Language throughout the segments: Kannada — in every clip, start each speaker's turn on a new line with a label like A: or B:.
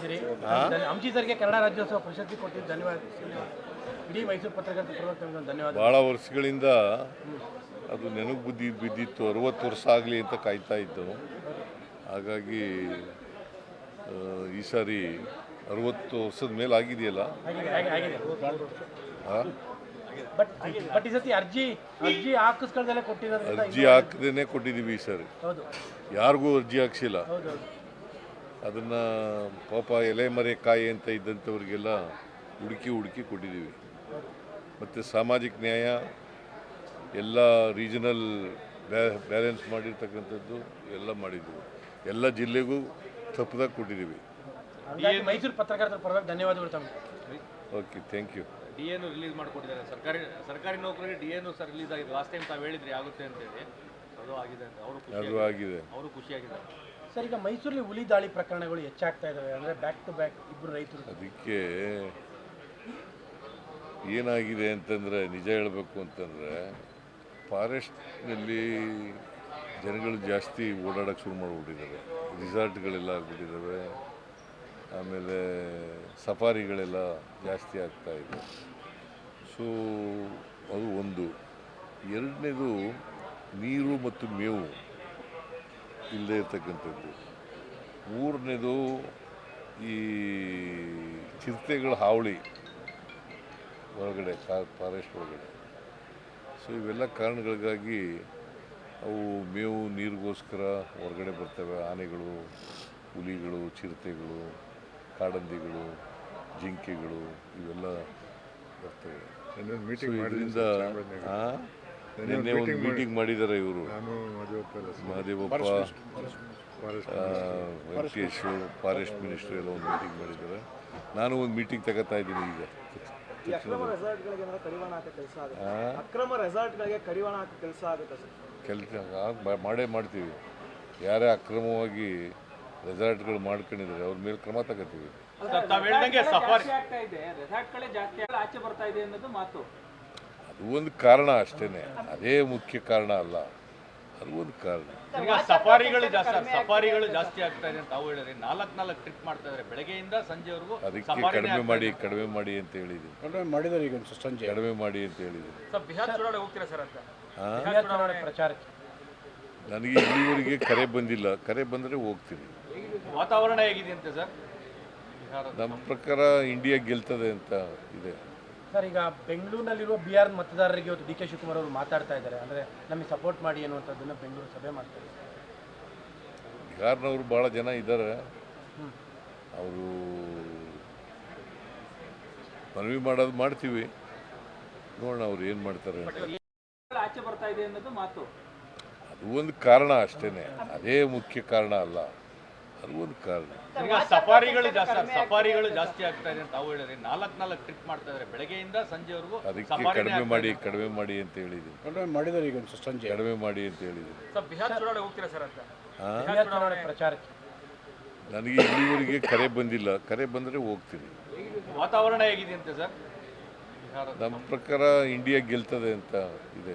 A: ಕೊಟ್ಟಿದ್ದೀರಿ ಅಂಜಿ ಸರ್ಗೆ ಕನ್ನಡ ರಾಜ್ಯೋತ್ಸವ ಪ್ರಶಸ್ತಿ ಕೊಟ್ಟಿದ್ದು ಧನ್ಯವಾದ. ಇಡೀ ಮೈಸೂರು ಪತ್ರಕರ್ತರ ಪರವಾಗಿ ಧನ್ಯವಾದ.
B: ಭಾಳ ವರ್ಷಗಳಿಂದ ಅದು ನೆನಪು ಬುದ್ಧಿ ಬಿದ್ದಿತ್ತು. ಅರವತ್ತು ವರ್ಷ ಆಗಲಿ ಅಂತ ಕಾಯ್ತಾ ಇತ್ತು ಹಾಗಾಗಿ ಈ ಸಾರಿ ಅರುವತ್ತು ವರ್ಷದ ಮೇಲೆ ಆಗಿದೆಯಲ್ಲ?
A: ಅರ್ಜಿ
B: ಹಾಕದೇನೆ ಕೊಟ್ಟಿದ್ದೀವಿ ಈ ಸಾರಿ. ಯಾರಿಗೂ ಅರ್ಜಿ ಹಾಕ್ಸಿಲ್ಲ. ಅದನ್ನು ಪಾಪ ಎಲೆ ಮರೆ ಕಾಯಿ ಅಂತ ಇದ್ದಂಥವ್ರಿಗೆಲ್ಲ ಹುಡುಕಿ ಹುಡುಕಿ ಕೊಟ್ಟಿದ್ದೀವಿ. ಮತ್ತು ಸಾಮಾಜಿಕ ನ್ಯಾಯ ಎಲ್ಲ ರೀಜನಲ್ ಬ್ಯಾಲೆನ್ಸ್ ಮಾಡಿರ್ತಕ್ಕಂಥದ್ದು ಎಲ್ಲ ಮಾಡಿದ್ದೀವಿ. ಎಲ್ಲ ಜಿಲ್ಲೆಗೂ ತಪ್ಪದಾಗ ಕೊಟ್ಟಿದ್ದೀವಿ.
A: ಮೈಸೂರು ಪತ್ರಕರ್ತರ ಪರವಾಗಿ ಧನ್ಯವಾದಗಳು ತಮ್ಮ.
B: ಓಕೆ ಥ್ಯಾಂಕ್ ಯು
C: ಡಿ ಎನು ರಿಲೀಸ್ ಮಾಡಿಕೊಟ್ಟಿದ್ದಾರೆ. ಸರ್ಕಾರಿ ಸರ್ಕಾರಿ ನೌಕರಿಗೆ ಡಿ ಎನು ಸರ್ ರಿಲೀಸ್ ಆಗಿದೆ. ಲಾಸ್ಟ್ ಟೈಮ್ ತಾವು ಹೇಳಿದ್ರಿ ಆಗುತ್ತೆ ಅಂತೇಳಿ. ಅದು ಆಗಿದೆ ಅಂತ. ಅವರು
B: ಆಗಿದೆ.
C: ಅವರು ಖುಷಿಯಾಗಿದ್ದಾರೆ.
A: ಸರ್, ಈಗ ಮೈಸೂರಲ್ಲಿ ಹುಲಿ ದಾಳಿ ಪ್ರಕರಣಗಳು ಹೆಚ್ಚಾಗ್ತಾ ಇದಾವೆ, ಅಂದರೆ ಬ್ಯಾಕ್ ಟು ಬ್ಯಾಕ್ ಇಬ್ಬರು ರೈತರು.
B: ಅದಕ್ಕೆ ಏನಾಗಿದೆ ಅಂತಂದರೆ, ನಿಜ ಹೇಳಬೇಕು ಅಂತಂದರೆ ಫಾರೆಸ್ಟ್ನಲ್ಲಿ ಜನಗಳು ಜಾಸ್ತಿ ಓಡಾಡೋಕ್ಕೆ ಶುರು ಮಾಡಿಬಿಟ್ಟಿದ್ದಾರೆ. ರಿಸಾರ್ಟ್ಗಳೆಲ್ಲ ಆಗ್ಬಿಟ್ಟಿದ್ದಾವೆ. ಆಮೇಲೆ ಸಫಾರಿಗಳೆಲ್ಲ ಜಾಸ್ತಿ ಆಗ್ತಾ ಇದೆ. ಸೊ ಅದು ಒಂದು. ಎರಡನೇದು, ನೀರು ಮತ್ತು ಮೇವು. ಇಲ್ಲದೆ ಇರ್ತಕ್ಕಂಥದ್ದು. ಮೂರನೇದು ಈ ಚಿರತೆಗಳ ಹಾವಳಿ ಹೊರಗಡೆ ಫಾರೆಸ್ಟ್ ಒಳಗಡೆ. ಸೊ ಇವೆಲ್ಲ ಕಾರಣಗಳಿಗಾಗಿ ಅವು ಮೇವು ನೀರಿಗೋಸ್ಕರ ಹೊರಗಡೆ ಬರ್ತವೆ. ಆನೆಗಳು ಹುಲಿಗಳು ಚಿರತೆಗಳು ಕಾಡಂದಿಗಳು ಜಿಂಕೆಗಳು ಇವೆಲ್ಲ ಬರ್ತವೆ. ಮೀಟಿಂಗ್ ಇದರಿಂದ ಆ? ನಿನ್ನೆ ಒಂದು ಮೀಟಿಂಗ್ ಮಾಡಿದ್ದಾರೆ ಇವರು. ಮಹದೇವಪ್ಪ ವೆಂಕಟೇಶ್ ಫಾರೆಸ್ಟ್ ಮಿನಿಸ್ಟರ್ ಎಲ್ಲ ಒಂದು ಮೀಟಿಂಗ್ ಮಾಡಿದ್ದಾರೆ. ನಾನು ಒಂದು ಮೀಟಿಂಗ್ ತಗೋತಾ ಇದ್ದೀನಿ ಈಗ.
D: ಕೆಲಸ
B: ಮಾಡೇ ಮಾಡ್ತೀವಿ. ಯಾರೇ ಅಕ್ರಮವಾಗಿ ರೆಸಾರ್ಟ್ಗಳು ಮಾಡ್ಕೊಂಡಿದ್ದಾರೆ ಅವ್ರ ಮೇಲೆ ಕ್ರಮ ತಗೋತೀವಿ. ಒಂದು ಕಾರಣ ಅಷ್ಟೇ ಅದೇ ಮುಖ್ಯ ಕಾರಣ ಅಲ್ಲ. ಅದು ಒಂದು ಕಾರಣ.
C: ಈಗ ಸಫಾರಿಗಳು ಜಾಸ್ತಿ ಸಫಾರಿಗಳು ಜಾಸ್ತಿ ಆಗ್ತಾ ಇದೆ ಅಂತ ತಾವು ಹೇಳಿದ್ರೆ ನಾಲ್ಕು ನಾಲ್ಕು ಟ್ರಿಪ್ ಮಾಡ್ತಾ ಇದ್ದಾರೆ ಬೆಳಗ್ಗೆಯಿಂದ ಸಂಜೆವರೆಗೂ
B: ಅದಕ್ಕೆ ಕಡಿಮೆ ಮಾಡಿ. ಕಡಿಮೆ ಮಾಡಿ ಅಂತ ಹೇಳಿದ್ದೀನಿ.
E: ಕಡಿಮೆ ಮಾಡಿದ್ದಾರೆ ಈಗ ಸಂಜೆ.
B: ಕಡಿಮೆ ಮಾಡಿ ಅಂತ ಹೇಳಿದ್ದೀನಿ.
C: ಸರ್ ಬಿಹಾರ್ ಚುನಾವಣೆ ಹೋಗ್ತೀರಾ ಸರ್ ಅಂತ?
A: ಬಿಹಾರ್ ಚುನಾವಣೆ ಪ್ರಚಾರಕ್ಕೆ.
B: ನನಗೆ ಇಲ್ಲಿವರೆಗೆ ಕರೆ ಬಂದಿಲ್ಲ. ಕರೆ ಬಂದರೆ ಹೋಗ್ತೀನಿ.
C: ವಾತಾವರಣ ಹೇಗಿದೆ ಅಂತ ಸರ್?
B: ನಮ್ಮ ಪ್ರಕಾರ ಇಂಡಿಯಾ ಗೆಲ್ತದೆ ಅಂತ ಇದೆ.
A: ಸರ್ ಈಗ ಬೆಂಗಳೂರಿನಲ್ಲಿರುವ ಬಿ ಆರ್ ಮತದಾರರಿಗೆ ಇವತ್ತು ಡಿ ಕೆ ಶಿವಕುಮಾರ್ ಅವರು ಮಾತಾಡ್ತಾ ಇದ್ದಾರೆ. ಅಂದರೆ ನಮಗೆ ಸಪೋರ್ಟ್ ಮಾಡಿ ಅನ್ನುವಂಥದ್ದನ್ನು ಬೆಂಗಳೂರು ಸಭೆ ಮಾಡ್ತಾರೆ.
B: ಬಿಹಾರ್ನವರು ಭಾಳ ಜನ ಇದ್ದಾರೆ. ಅವರು ಮನವಿ ಮಾಡೋದು ಮಾಡ್ತೀವಿ. ನೋಡೋಣ ಅವ್ರು ಏನು ಮಾಡ್ತಾರೆ ಅಂತ.
F: ಆಚೆ ಬರ್ತಾ ಇದೆ ಅನ್ನೋದು ಮಾತು.
B: ಅದು ಒಂದು ಕಾರಣ ಅಷ್ಟೇ ಅದೇ ಮುಖ್ಯ ಕಾರಣ ಅಲ್ಲ. ಅದು ಒಂದು ಕಾರಣ
C: ಈಗ ಸಫಾರಿಗಳು ಜಾಸ್ತಿ ಸಫಾರಿಗಳು ಜಾಸ್ತಿ ಆಗ್ತಾ ಇದೆ ಅಂತ ತಾವು ಹೇಳಿದ್ರೆ ನಾಲ್ಕು ನಾಲ್ಕು ಟ್ರಿಪ್ ಮಾಡ್ತಾ ಇದ್ದಾರೆ ಬೆಳಗ್ಗೆಯಿಂದ ಸಂಜೆವರೆಗೂ
B: ಅದಕ್ಕೆ ಕಡಿಮೆ ಮಾಡಿ. ಕಡಿಮೆ ಮಾಡಿ ಅಂತ ಹೇಳಿದ್ದೀನಿ
E: ಕಡಿಮೆ ಮಾಡಿದ್ದಾರೆ ಈಗ ಸಂಜೆ.
B: ಕಡಿಮೆ ಮಾಡಿ ಅಂತ ಹೇಳಿದ್ದೀನಿ
C: ಸರ್ ಬಿಹಾರ್ ಚುನಾವಣೆ ಹೋಗ್ತೀರಾ ಸರ್ ಅಂತ?
A: ಬಿಹಾರ್ ಚುನಾವಣೆ ಪ್ರಚಾರಕ್ಕೆ.
B: ನನಗೆ ಇಲ್ಲಿವರೆಗೆ ಕರೆ ಬಂದಿಲ್ಲ. ಕರೆ ಬಂದರೆ ಹೋಗ್ತೀನಿ.
C: ವಾತಾವರಣ ಹೇಗಿದೆ ಅಂತ ಸರ್?
B: ನಮ್ಮ ಪ್ರಕಾರ ಇಂಡಿಯಾ ಗೆಲ್ತದೆ ಅಂತ ಇದೆ.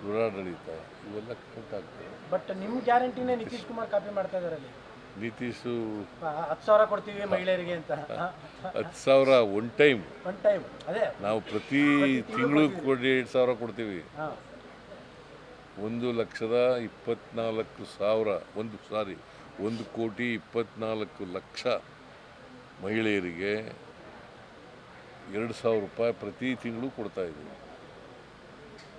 B: ದುರಾಡಳಿತ ಇವೆಲ್ಲ
A: ಬಟ್ ನಿಮ್ಮ ಗ್ಯಾರಂಟಿನೇ ನಿತೀಶ್ ಕುಮಾರ್ ಕಾಪಿ ಮಾಡ್ತಾ ಇದ್ದಾರೆ ಅಲ್ಲಿ?
B: ನಿತೀಶು
A: ಹತ್ತು ಸಾವಿರ ಕೊಡ್ತೀವಿ ಮಹಿಳೆಯರಿಗೆ ಅಂತ.
B: ಹತ್ತು ಸಾವಿರ ಒನ್ ಟೈಮ್
A: ಒನ್ ಟೈಮ್ ಅದೇ.
B: ನಾವು ಪ್ರತಿ ತಿಂಗಳು ಕೊಡಿ ಎರಡು ಸಾವಿರ ಕೊಡ್ತೀವಿ. ಒಂದು ಲಕ್ಷದ ಇಪ್ಪತ್ನಾಲ್ಕು ಸಾವಿರ ಒಂದು ಸಾರಿ ಒಂದು ಕೋಟಿ ಇಪ್ಪತ್ನಾಲ್ಕು ಲಕ್ಷ ಮಹಿಳೆಯರಿಗೆ ಎರಡು ಸಾವಿರ ರೂಪಾಯಿ ಪ್ರತಿ ತಿಂಗಳು ಕೊಡ್ತಾ ಇದ್ದೀವಿ
A: ಅಲ್ಲ ನಿಮಗೆ ವರ್ಕ್ ಆದಾಗ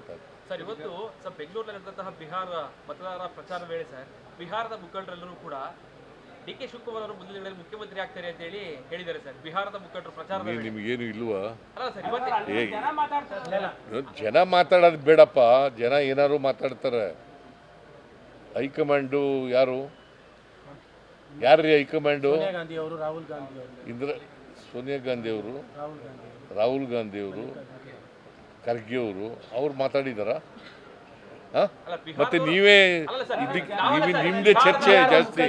B: vote
G: ಸರ್ ಇವತ್ತು ಸರ್ ಬೆಂಗಳೂರಲ್ಲಿ ನಡೆದಂತಹ ಬಿಹಾರ ಮತದಾರರ ಪ್ರಚಾರ ವೇಳೆ ಸರ್ ಬಿಹಾರದ ಮುಖಂಡರೆಲ್ಲರೂ ಕೂಡ ಡಿ ಕೆ ಶಿವಕುಮಾರ್ ಅವರು ಮುಂದಿನ ದಿನಗಳಲ್ಲಿ ಮುಖ್ಯಮಂತ್ರಿ ಆಗ್ತಾರೆ ಅಂತ ಹೇಳಿ ಹೇಳಿದ್ದಾರೆ ಸರ್ ಬಿಹಾರದ ಮುಖಂಡರು ಪ್ರಚಾರ
B: ನೀ- ನಿಮಗೇನು ಇಲ್ವಾ?
G: ಅಲ್ಲ ಸರ್ ಇವತ್ತು
B: ಹೇಗೆ
F: ಜನ ಮಾತಾಡ್ತಾರೆ.
B: ಜನ ಮಾತಾಡೋದು ಬೇಡಪ್ಪ. ಜನ ಏನಾದ್ರು ಮಾತಾಡ್ತಾರೆ. ಹೈಕಮಾಂಡು ಯಾರು? ಯಾರ್ರೀ ಹೈಕಮಾಂಡು?
A: ಸೋನಿಯಾ ಗಾಂಧಿ ಅವರು ರಾಹುಲ್ ಗಾಂಧಿ ಅವರು.
B: ಇಂದ್ರ ಸೋನಿಯಾ ಗಾಂಧಿ ಅವರು?
A: ರಾಹುಲ್ ಗಾಂಧಿ ಅವರು.
B: ರಾಹುಲ್ ಗಾಂಧಿ ಅವರು? ಖರ್ಗೆ ಅವರು ಅವ್ರು ಮಾತಾಡಿದಾರ ಮತ್ತೆ ನೀವೇ ಇದಕ್ಕೆ ನಿಮ್ದೇ ಚರ್ಚೆ ಜಾಸ್ತಿ.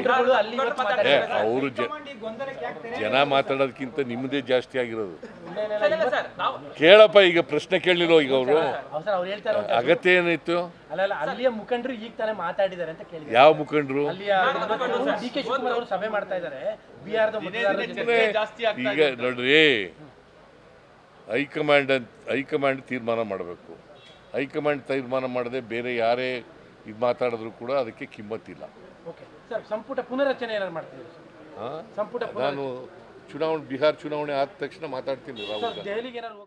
B: ಅವರು ಜನ ಮಾತಾಡೋದಕ್ಕಿಂತ ನಿಮ್ಮದೇ ಜಾಸ್ತಿ ಆಗಿರೋದು. ಕೇಳಪ್ಪ ಈಗ ಪ್ರಶ್ನೆ ಕೇಳಿರೋ ಈಗ ಅವರು? ಅಗತ್ಯ ಏನಿತ್ತು
A: ಮುಖಂಡರು ಈಗ ತಾನೇ ಮಾತಾಡಿದ್ದಾರೆ ಅಂತ ಕೇಳಿ
B: ಯಾವ ಮುಖಂಡರು?
A: ಅಲ್ಲಿಯ ಡಿ ಕೆ ಶಿವಕುಮಾರ್ ಅವರು ಸಭೆ ಮಾಡ್ತಾ ಇದ್ದಾರೆ. ಬಿಹಾರದ ಮತದಾರರ ಜೊತೆ
C: ಜಾಸ್ತಿ ಆಗ್ತಾ
B: ಈಗ ನೋಡ್ರಿ ಹೈಕಮಾಂಡ್ ಅಂತ ಹೈಕಮಾಂಡ್ ತೀರ್ಮಾನ ಮಾಡಬೇಕು. ಹೈಕಮಾಂಡ್ ತೀರ್ಮಾನ ಮಾಡದೆ ಬೇರೆ ಯಾರೇ ಇದು ಮಾತಾಡಿದ್ರು ಕೂಡ ಅದಕ್ಕೆ ಕಿಮ್ಮತ್ತಿಲ್ಲ.
A: ಸಂಪುಟ ಪುನರಚನೆ
B: ನಾನು ಚುನಾವಣೆ ಬಿಹಾರ್ ಚುನಾವಣೆ ಆದ ತಕ್ಷಣ ಮಾತಾಡ್ತೀನಿ ರಾಹುಲ್